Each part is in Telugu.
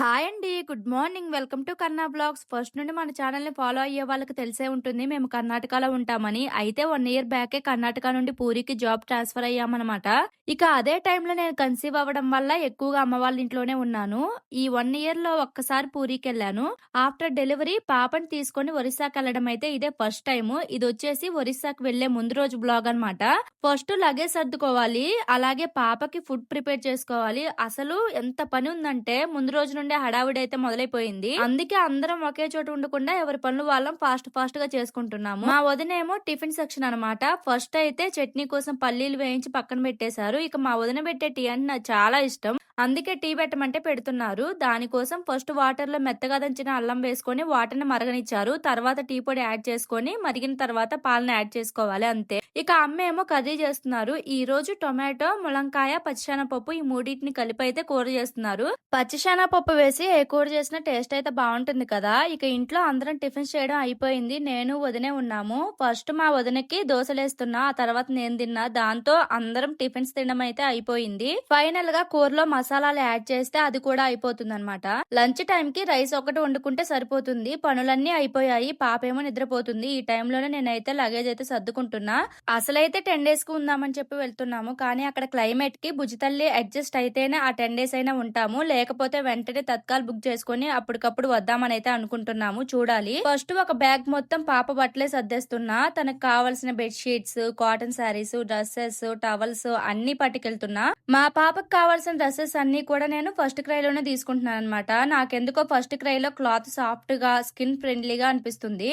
హాయ్ అండి. Good morning. Welcome to Kanna vlogs. First నుండి మన ఛానల్ని ఫాలో అయ్యే వాళ్ళకి తెలిసే ఉంటుంది. మేము కర్ణాటకలో ఉంటామని. అయితే వన్ ఇయర్ బ్యాకే కర్ణాటక నుండి పూరికి జాబ్ ట్రాన్స్‌ఫర్ అయ్యామన్నమాట ఇక అదే టైంలో నేను కన్సీవ్ అవ్వడం వల్ల ఎక్కువగా అమ్మ వాళ్ళ ఇంట్లోనే ఉన్నాను. ఈ 1 ఇయర్‌లో ఒక్కసారి పూరీకెళ్ళాను. ఆఫ్టర్ డెలివరీ పాపని తీసుకొని ఒరిస్సాకి వెళ్ళడం అయితే ఇదే ఫస్ట్ టైము. ఇదొచ్చేసి ఒరిస్సాకి వెళ్ళే ముందు రోజు బ్లాగ్ అనమాట. ఫస్ట్ లగేజ్ సర్దుకోవాలి. అలాగే పాపకి ఫుడ్ ప్రిపేర్ చేసుకోవాలి. అసలు ఎంత పని ఉందంటే ముందు రోజు నుండి హడావిడైతే మొదలైపోయింది. అందుకే అందరం ఒకే చోట ఉండకుండా ఎవరి పనులు వాళ్ళం ఫాస్ట్ ఫాస్ట్గా చేసుకుంటున్నాము. మా వదినేమో టిఫిన్ సెక్షన్ అనమాట. ఫస్ట్ అయితే చట్నీ కోసం పల్లీలు వేయించి పక్కన పెట్టేశారు. ఇక మా వదిన పెట్టే టీ అంటే నాకు చాలా ఇష్టం. అందుకే టీ పెట్టమంటే పెడుతున్నారు. దానికోసం ఫస్ట్ వాటర్లో మెత్తగా దంచిన అల్లం వేసుకొని వాటర్ని మరగనిచ్చారు. తర్వాత టీ పొడి యాడ్ చేసుకొని మరిగిన తర్వాత పాలన యాడ్ చేసుకోవాలి అంతే. ఇక అమ్మ ఏమో కర్రీ చేస్తున్నారు. ఈ రోజు టొమాటో, ములంకాయ, పచ్చిశనగపప్పు ఈ మూడింటిని కలిపి అయితే కూర చేస్తున్నారు. పచ్చిశనగపప్పు వేసి ఏ కూర చేసిన టేస్ట్ అయితే బాగుంటుంది కదా. ఇక ఇంట్లో అందరం టిఫిన్స్ చేయడం అయిపోయింది. నేను వదినే ఉన్నాము. ఫస్ట్ మా వదినకి దోశలేస్తున్నా. ఆ తర్వాత నేను తిన్నా. దాంతో అందరం టిఫిన్స్ తినడం అయితే అయిపోయింది. ఫైనల్గా కూరలో మసాలాలు యాడ్ చేస్తే అది కూడా అయిపోతుంది అనమాట. లంచ్ టైం కి రైస్ ఒకటి వండుకుంటే సరిపోతుంది. పనులన్నీ అయిపోయాయి. పాపేమో నిద్రపోతుంది. ఈ టైంలోనే నేనైతే లగేజ్ అయితే సర్దుకుంటున్నా. అసలైతే టెన్ డేస్కు ఉందామని చెప్పి వెళ్తున్నాము. కానీ అక్కడ క్లైమేట్కి భుజితల్లి అడ్జస్ట్ అయితేనే ఆ టెన్ డేస్ అయినా ఉంటాము. లేకపోతే వెంటనే తత్కాల్ బుక్ చేసుకుని అప్పటికప్పుడు వద్దామని అయితే అనుకుంటున్నాము. చూడాలి. ఫస్ట్ ఒక బ్యాగ్ మొత్తం పాప బట్టలే సర్దేస్తున్నా. తనకు కావాల్సిన bedsheets, cotton saris, dresses, towels అన్ని పట్టుకెళ్తున్నా. మా పాపకు కావాల్సిన డ్రెస్సెస్ అన్ని కూడా నేను ఫస్ట్ క్రై లోనే తీసుకుంటున్నాను అనమాట. నాకెందుకో ఫస్ట్ క్రై లో క్లాత్ సాఫ్ట్గా స్కిన్ ఫ్రెండ్లీగా అనిపిస్తుంది.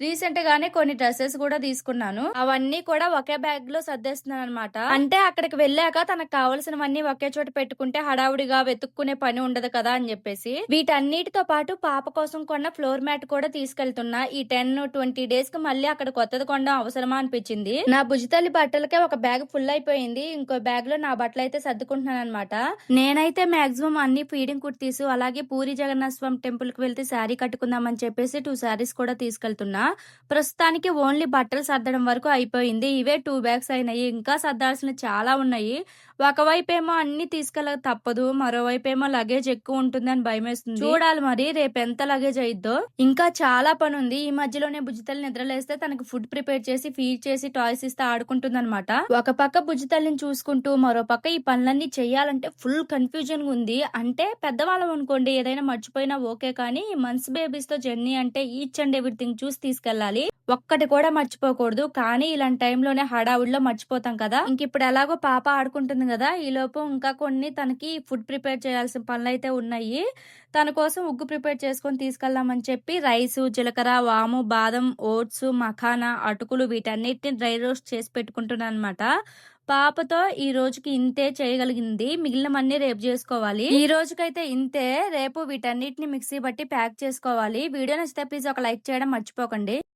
రీసెంట్ గానే కొన్ని డ్రెస్సెస్ కూడా తీసుకున్నాను. అవన్నీ కూడా ఒకే బ్యాగ్లో సర్దేస్తున్నాను అనమాట. అంటే అక్కడికి వెళ్ళాక తనకు కావాల్సినవన్నీ ఒకే చోట పెట్టుకుంటే హడావుడిగా వెతుక్కునే పని ఉండదు కదా అని చెప్పేసి వీటన్నిటితో పాటు పాప కోసం కొన్న ఫ్లోర్ మ్యాట్ కూడా తీసుకెళ్తున్నా. ఈ టెన్ ట్వంటీ డేస్కి మళ్ళీ అక్కడ కొత్తది కొనడం అవసరమా అనిపించింది. నా భుజితల్లి బట్టలకే ఒక బ్యాగ్ ఫుల్ అయిపోయింది. ఇంకో బ్యాగ్లో నా బట్టలు అయితే సర్దుకుంటున్నాను అనమాట. నేనైతే మాక్సిమం అన్ని ఫీడింగ్ కుర్తీస్ అలాగే పూరి జగన్నాథ స్వామి టెంపుల్కి వెళ్తే శారీ కట్టుకుందామని చెప్పేసి టూ శారీస్ కూడా తీసుకెళ్తున్నా. ప్రస్తుతానికి ఓన్లీ బట్టలు సర్దడం వరకు అయిపోయింది. ఇవే టూ బ్యాగ్స్ అయినాయి. ఇంకా సర్దాల్సిన చాలా ఉన్నాయి. ఒకవైపు ఏమో అన్ని తీసుకెళ్ళక తప్పదు. మరోవైపు ఏమో లగేజ్ ఎక్కువ ఉంటుందని భయమేస్తుంది. చూడాలి మరి రేపు ఎంత లగేజ్ అయిద్దో. ఇంకా చాలా పని ఉంది. ఈ మధ్యలోనే భుజితల్లి నిద్రలేస్తే తనకి ఫుడ్ ప్రిపేర్ చేసి ఫీడ్ చేసి టాయ్స్ ఇస్తే ఆడుకుంటుందన్నమాట. ఒక పక్క భుజితల్లిని చూసుకుంటూ మరో పక్క ఈ పనులన్నీ చేయాలంటే ఫుల్ కన్ఫ్యూజన్ ఉంది. అంటే పెద్దవాళ్ళం అనుకోండి ఏదైనా మర్చిపోయినా ఓకే కానీ మంత్స్ బేబీస్తో జర్నీ అంటే ఈచ్ అండ్ ఎవ్రీథింగ్ చూసి తీసుకెళ్ళాలి. ఒక్కటి కూడా మర్చిపోకూడదు. కానీ ఇలాంటి టైంలోనే హడావుడిలో మర్చిపోతాం కదా. ఇంక ఇప్పుడు ఎలాగో పాప ఆడుకుంటుంది కదా. ఈ లోపు ఇంకా కొన్ని తనకి ఫుడ్ ప్రిపేర్ చేయాల్సిన పనులైతే ఉన్నాయి. తన కోసం ఉగ్గు ప్రిపేర్ చేసుకొని తీసుకెళ్దామని చెప్పి రైస్, జీలకర్ర, వాము, బాదం, ఓట్స్, మఖానా, అటుకులు వీటన్నిటిని డ్రై రోస్ట్ చేసి పెట్టుకుంటున్నాను అనమాట. పాపతో ఈ రోజుకి ఇంతే చేయగలిగింది. మిగిలినవన్నీ రేపు చేసుకోవాలి. ఈ రోజుకైతే ఇంతే. రేపు వీటన్నిటిని మిక్సీ బట్టి ప్యాక్ చేసుకోవాలి. వీడియో నచ్చితే ప్లీజ్ ఒక లైక్ చేయడం మర్చిపోకండి.